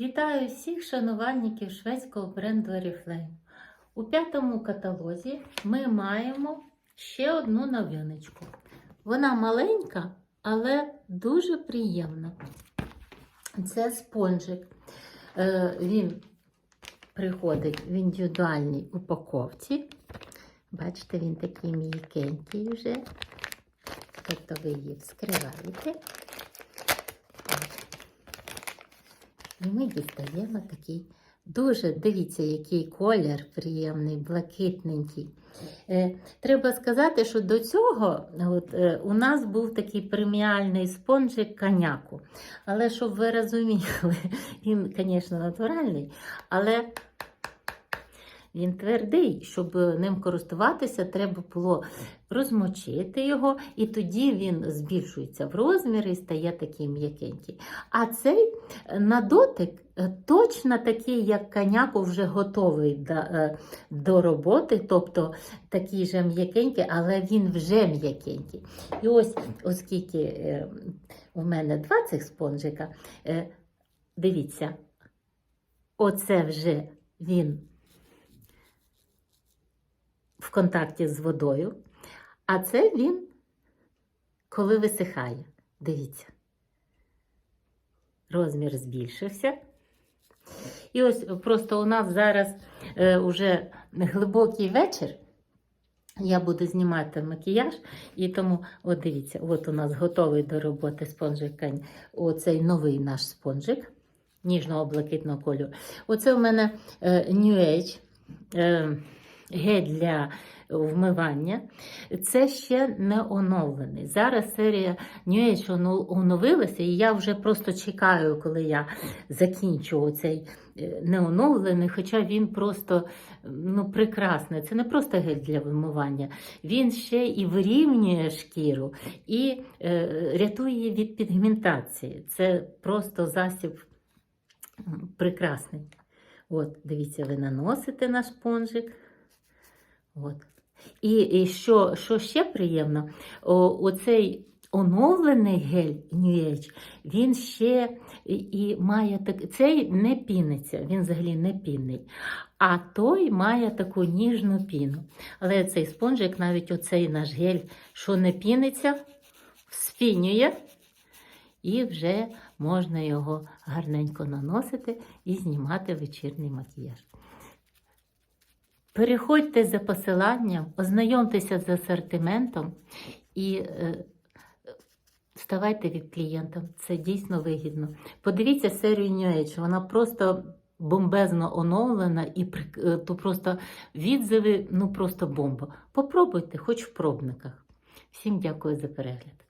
Вітаю всіх шанувальників шведського бренду Oriflame. У п'ятому каталозі ми маємо ще одну новиночку. Вона маленька, але дуже приємна. Це спонжик. Е, Він приходить в індивідуальній упаковці. Бачите, він такий м'якенький вже. Тобто ви її вскриваєте. І ми дістаємо такий дуже, дивіться, який колір приємний, блакитненький. Е, треба сказати, що до цього от, е, у нас був такий преміальний спонжик коняку. Але щоб ви розуміли, він, звісно, натуральний, але він твердий, щоб ним користуватися, треба було розмочити його, і тоді він збільшується в розмірі і стає такий м'якенький. А цей е, на дотик е, точно такий, як коняку, вже готовий до, е, до роботи, тобто такий же м'якенький, але він вже м'якенький. І ось, оскільки у мене два цих спонжика, дивіться, оце вже він в контакті з водою, а це він, коли висихає. Дивіться. Розмір збільшився. І ось просто у нас зараз е, уже глибокий вечір. Я буду знімати макіяж, і тому, от дивіться, от у нас готовий до роботи спонжик. Оцей новий наш спонжик ніжного блакитного кольору. Оце у мене е, New Age. Е, гель для вмивання. Це ще не оновлений. Зараз серія New Age оновилася, і я вже просто чекаю, коли я закінчу цей неоновлений, хоча він просто ну, прекрасний. Це не просто гель для вимивання, він ще і вирівнює шкіру і е, рятує від пігментації. Це просто засіб прекрасний. От, дивіться, ви наносите на спонжик. От. І, і що, що ще приємно, о, оцей оновлений гель New Age, він ще і, і має так, цей не піниться, він взагалі не пінний. А той має таку ніжну піну. Але цей спонжик, навіть оцей наш гель, що не піниться, спінює, і вже можна його гарненько наносити і знімати вечірній макіяж. Переходьте за посиланням, ознайомтеся з асортиментом і е, ставайте від клієнтом. Це дійсно вигідно. Подивіться серію New Age, вона просто бомбезно оновлена і е, то просто відзиви, ну просто бомба. Попробуйте, хоч в пробниках. Всім дякую за перегляд.